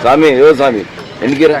స్వామి ఏ స్వామి ఎన్నికిరా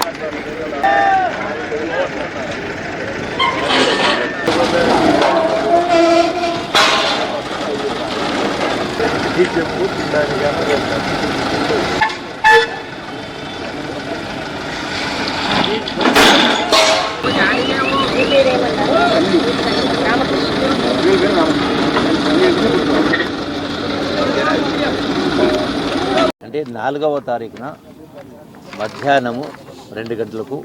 అంటే నాలుగవ తారీఖున మధ్యాహ్నము రెండు గంటలకు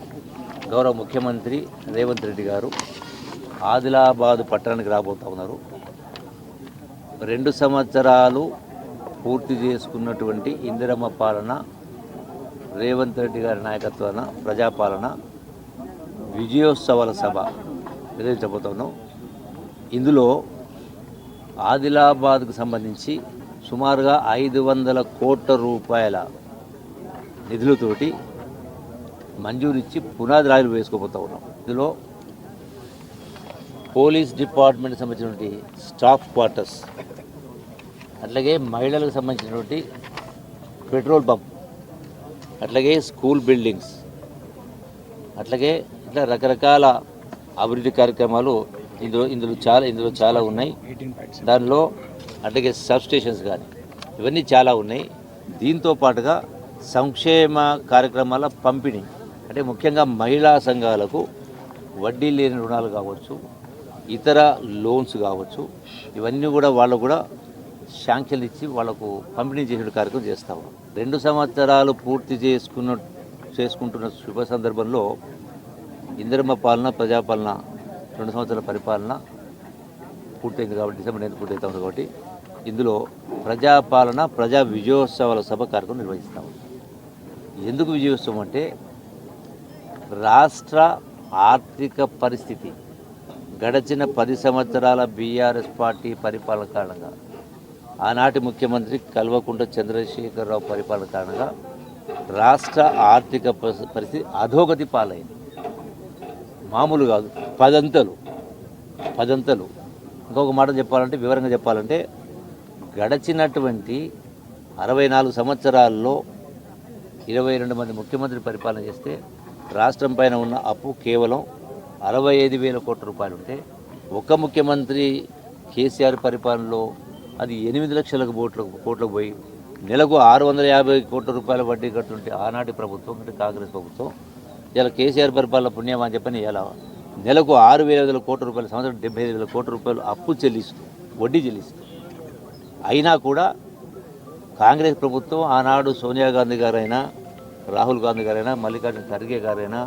గౌరవ ముఖ్యమంత్రి రేవంత్ రెడ్డి గారు ఆదిలాబాద్ పట్టణానికి రాబోతా ఉన్నారు. రెండు సంవత్సరాలు పూర్తి చేసుకున్నటువంటి ఇందిరమ్మ పాలన రేవంత్ రెడ్డి గారి నాయకత్వాన ప్రజాపాలన విజయోత్సవాల సభ నిర్వహించబోతున్నాం. ఇందులో ఆదిలాబాద్కు సంబంధించి సుమారుగా ఐదు వందల కోట్ల రూపాయల నిధులతోటి మంజూరిచ్చి పునాది రాయిలు వేసుకోబోతా ఉన్నాం. ఇందులో పోలీస్ డిపార్ట్మెంట్కి సంబంధించినటువంటి స్టాఫ్ క్వార్టర్స్ అట్లాగే మహిళలకు సంబంధించినటువంటి పెట్రోల్ పంప్ అట్లాగే స్కూల్ బిల్డింగ్స్ అట్లాగే ఇట్లా రకరకాల అభివృద్ధి కార్యక్రమాలు ఇందులో ఇందులో చాలా ఇందులో చాలా ఉన్నాయి. దానిలో అట్లాగే సబ్ స్టేషన్స్ కానీ ఇవన్నీ చాలా ఉన్నాయి. దీంతో పాటుగా సంక్షేమ కార్యక్రమాల పంపిణీ అంటే ముఖ్యంగా మహిళా సంఘాలకు వడ్డీ లేని రుణాలు కావచ్చు ఇతర లోన్స్ కావచ్చు ఇవన్నీ కూడా వాళ్ళు కూడా శాంక్షన్లు ఇచ్చి వాళ్ళకు పంపిణీ చేసే కార్యక్రమం చేస్తాము రెండు సంవత్సరాలు పూర్తి చేసుకున్న చేసుకుంటున్న శుభ సందర్భంలో ఇందిరమ్మ పాలన ప్రజాపాలన రెండు సంవత్సరాల పరిపాలన పూర్తయింది కాబట్టి డిసెంబర్ నైన్త్ పూర్తవుతా ఉంది కాబట్టి ఇందులో ప్రజాపాలన ప్రజా విజయోత్సవాల సభ కార్యక్రమం నిర్వహిస్తాము ఎందుకు విజయోత్సవం అంటే రాష్ట్ర ఆర్థిక పరిస్థితి గడచిన పది సంవత్సరాల బీఆర్ఎస్ పార్టీ పరిపాలన కారణంగా ఆనాటి ముఖ్యమంత్రి కల్వకుంట్ల చంద్రశేఖరరావు పరిపాలన కారణంగా రాష్ట్ర ఆర్థిక పరిస్థితి అధోగతి పాలైంది. మామూలు కాదు పదంతలు పదంతలు. ఇంకొక మాట చెప్పాలంటే వివరంగా చెప్పాలంటే గడచినటువంటి అరవై నాలుగు సంవత్సరాల్లో ఇరవై రెండు మంది ముఖ్యమంత్రి పరిపాలన చేస్తే రాష్ట్రం పైన ఉన్న అప్పు కేవలం అరవై ఐదు వేల కోట్ల రూపాయలు ఉంటే ఒక్క ముఖ్యమంత్రి కేసీఆర్ పరిపాలనలో అది ఎనిమిది లక్షలకు కోట్లకు కోట్లకు పోయి నెలకు ఆరు వందల యాభై కోట్ల రూపాయల వడ్డీ కట్టుంటే ఆనాటి ప్రభుత్వం అంటే కాంగ్రెస్ ప్రభుత్వం ఇలా కేసీఆర్ పరిపాలన పుణ్యం అని చెప్పని ఇలా నెలకు ఆరు వేల ఐదు వేల కోట్ల రూపాయలు సంవత్సరం డెబ్బై ఐదు వేల కోట్ల రూపాయలు అప్పు చెల్లిస్తూ వడ్డీ చెల్లిస్తూ. అయినా కూడా కాంగ్రెస్ ప్రభుత్వం ఆనాడు సోనియా గాంధీ గారైనా రాహుల్ గాంధీ గారైనా మల్లికార్జున ఖర్గే గారైనా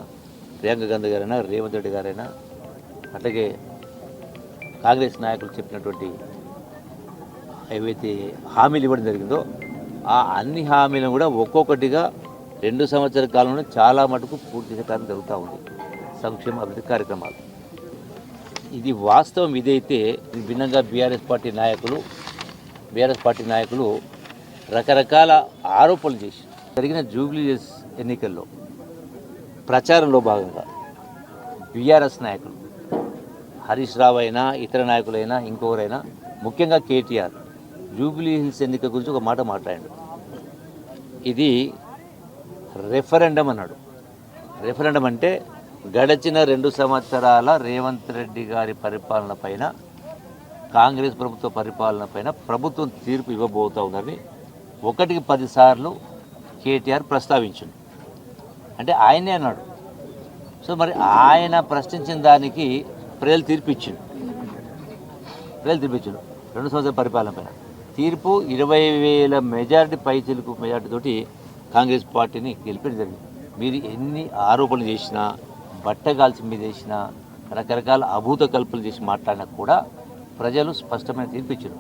ప్రియాంక గాంధీ గారైనా రేవంత్ రెడ్డి గారైనా అట్లాగే కాంగ్రెస్ నాయకులు చెప్పినటువంటి ఏవైతే హామీలు ఇవ్వడం జరిగిందో ఆ అన్ని హామీలను కూడా ఒక్కొక్కటిగా రెండు సంవత్సరాల కాలంలో చాలా మటుకు పూర్తి కార్యం జరుగుతూ ఉంది. సంక్షేమ అభివృద్ధి కార్యక్రమాలు. ఇది వాస్తవం ఇదైతే భిన్నంగా బీఆర్ఎస్ పార్టీ నాయకులు బీఆర్ఎస్ పార్టీ నాయకులు రకరకాల ఆరోపణలు చేసి జరిగిన జూబ్లీస్ ఎన్నికల్లో ప్రచారంలో భాగంగా బీఆర్ఎస్ నాయకులు హరీష్ రావు అయినా ఇతర నాయకులైనా ఇంకొకరైనా ముఖ్యంగా కేటీఆర్ జూబ్లీ హిల్స్ ఎన్నిక గురించి ఒక మాట మాట్లాడాడు. ఇది రెఫరెండం అన్నాడు. రెఫరెండం అంటే గడచిన రెండు సంవత్సరాల రేవంత్ రెడ్డి గారి పరిపాలన పైన కాంగ్రెస్ ప్రభుత్వ పరిపాలన పైన ప్రభుత్వం తీర్పు ఇవ్వబోతా ఉందని ఒకటికి పదిసార్లు కేటీఆర్ ప్రస్తావించింది అంటే ఆయనే అన్నాడు. సో మరి ఆయన ప్రశ్నించిన దానికి ప్రజలు తీర్పు ఇచ్చిండు ప్రజలు తీర్పు ఇచ్చిండు రెండు సంవత్సరాల పరిపాలన పైన. తీర్పు ఇరవై వేల మెజారిటీ పైచిలకు మెజారిటీ తోటి కాంగ్రెస్ పార్టీని గెలిపడం జరిగింది. మీరు ఎన్ని ఆరోపణలు చేసినా బట్టగాల్చి మీద చేసినా రకరకాల అభూత కల్పనలు చేసి మాట్లాడినా కూడా ప్రజలు స్పష్టమైన తీర్పు ఇచ్చారు.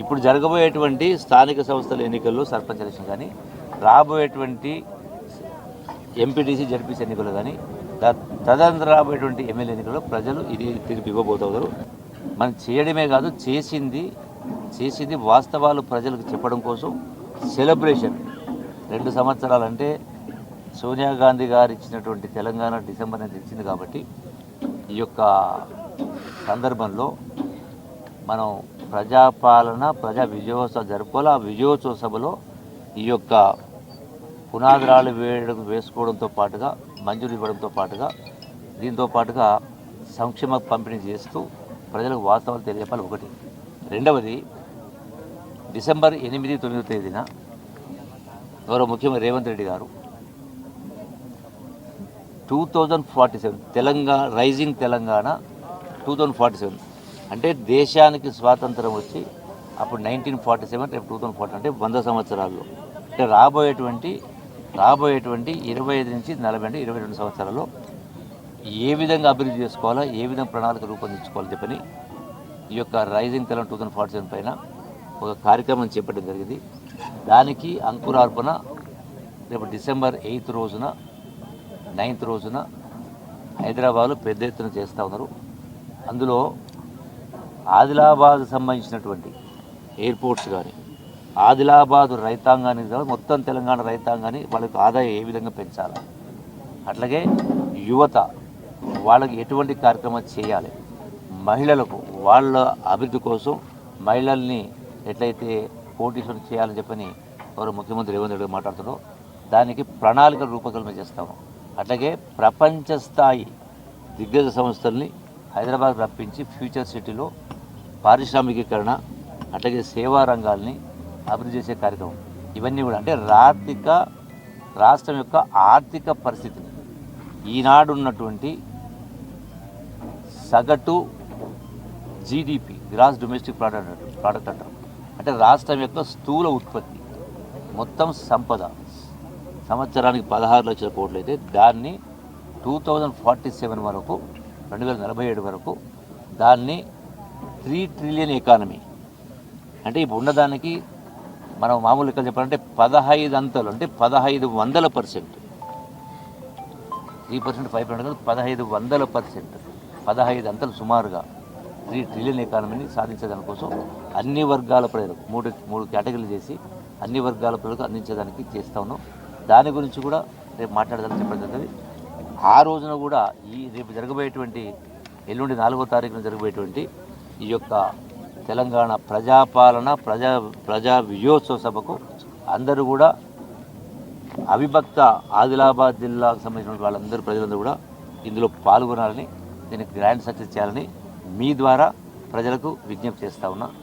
ఇప్పుడు జరగబోయేటువంటి స్థానిక సంస్థల ఎన్నికల్లో సర్పంచ్ ఎలక్షన్ కానీ రాబోయేటువంటి ఎంపీటీసీ జడ్పీసీ ఎన్నికలు కానీ తదనంతరం రాబోయేటువంటి ఎమ్మెల్యే ఎన్నికల్లో ప్రజలు ఇది తీర్పు ఇవ్వబోతున్నారు. మనం చేయడమే కాదు చేసింది చేసింది వాస్తవాలు ప్రజలకు చెప్పడం కోసం సెలబ్రేషన్. రెండు సంవత్సరాలంటే సోనియా గాంధీ గారు ఇచ్చినటువంటి తెలంగాణ డిసెంబర్ అనేది ఇచ్చింది కాబట్టి ఈ యొక్క సందర్భంలో మనం ప్రజాపాలన ప్రజా విజయోత్సవం జరుపుకోవాలి. ఆ విజయోత్సవ సభలో ఈ యొక్క పునాదిరాలు వేయడం వేసుకోవడంతో పాటుగా మంజూరు ఇవ్వడంతో పాటుగా దీంతో పాటుగా సంక్షేమ పంపిణీ చేస్తూ ప్రజలకు వాస్తవాలు తెలియపాలి ఒకటి. రెండవది డిసెంబర్ ఎనిమిది తొమ్మిదో తేదీన గౌరవ ముఖ్యమంత్రి రేవంత్ రెడ్డి గారు two thousand forty seven Telangana rising Telangana two thousand forty seven. అంటే దేశానికి స్వాతంత్రం వచ్చి అప్పుడు నైన్టీన్ ఫార్టీ సెవెన్ రేపు టూ థౌజండ్ ఫార్టీ అంటే వంద సంవత్సరాల్లో. అంటే రాబోయేటువంటి రాబోయేటువంటి ఇరవై ఐదు నుంచి నలభై అంటే ఇరవై రెండు సంవత్సరాల్లో ఏ విధంగా అభివృద్ధి చేసుకోవాలా ఏ విధంగా ప్రణాళిక రూపొందించుకోవాలి చెప్పని ఈ యొక్క rising Telangana two thousand forty seven పైన ఒక కార్యక్రమం చేపట్టడం జరిగింది. దానికి అంకురార్పణ రేపు డిసెంబర్ ఎయిత్ రోజున నైన్త్ రోజున హైదరాబాద్లో పెద్ద ఎత్తున చేస్తూ ఉన్నారు. అందులో ఆదిలాబాద్ సంబంధించినటువంటి ఎయిర్పోర్ట్స్ కానీ ఆదిలాబాద్ రైతాంగానికి కానీ మొత్తం తెలంగాణ రైతాంగాన్ని వాళ్ళకి ఆదాయం ఏ విధంగా పెంచాలి? అట్లాగే యువత వాళ్ళకి ఎటువంటి కార్యక్రమం చేయాలి? మహిళలకు వాళ్ళ అభివృద్ధి కోసం మహిళల్ని ఎట్లయితే కోటీశ్వరం చేయాలని చెప్పని ఎవరు ముఖ్యమంత్రి రేవంత్ రెడ్డి మాట్లాడుతారో దానికి ప్రణాళిక రూపకల్పన చేస్తాము. అట్లాగే ప్రపంచ స్థాయి దిగ్గజ సంస్థల్ని హైదరాబాద్ రప్పించి ఫ్యూచర్ సిటీలో పారిశ్రామికీకరణ అట్లాగే సేవా రంగాల్ని అభివృద్ధి చేసే కార్యక్రమం. ఇవన్నీ కూడా అంటే రాతిక రాష్ట్రం యొక్క ఆర్థిక పరిస్థితిని ఈనాడు ఉన్నటువంటి సగటు జీడిపి గ్రాస్ డొమెస్టిక్ ప్రోడక్ట్ అంటారు ప్రోడక్ట్ అంటారు. అంటే రాష్ట్రం యొక్క స్థూల ఉత్పత్తి మొత్తం సంపద. సంవత్సరానికి పదహారు లక్షల కోట్లు అయితే దాన్ని టూ థౌజండ్ ఫార్టీ సెవెన్ వరకు రెండు వేల నలభై ఏడు వరకు దాన్ని త్రీ ట్రిలియన్ ఎకానమీ అంటే ఇప్పుడు ఉన్నదానికి మనం మామూలు లెక్కలు చెప్పాలంటే పదహైదు అంతలు అంటే పదహైదు వందల percent. Three percent five percent కాదు పదహైదు వందల పర్సెంట్. పదహైదు అంతలు సుమారుగా. త్రీ ట్రిలియన్ ఎకానమీని సాధించేదానికోసం అన్ని వర్గాల ప్రజలకు మూడు మూడు కేటగిరీలు చేసి అన్ని వర్గాల ప్రజలకు అందించేదానికి చేస్తా ఉన్నాం. దాని గురించి కూడా రేపు మాట్లాడదానికి చెప్పడం జరిగింది. ఆ రోజున కూడా ఈ రేపు జరగబోయేటువంటి ఎల్లుండి నాలుగో తారీఖున జరగబోయేటువంటి ఈ యొక్క తెలంగాణ ప్రజాపాలన ప్రజా ప్రజా విజయోత్సవ సభకు అందరూ కూడా అవిభక్త ఆదిలాబాద్ జిల్లాకు సంబంధించిన వాళ్ళందరూ ప్రజలందరూ కూడా ఇందులో పాల్గొనాలని దీనికి గ్రాండ్ సక్సెస్ చేయాలని మీ ద్వారా ప్రజలకు విజ్ఞప్తి చేస్తా ఉన్నా.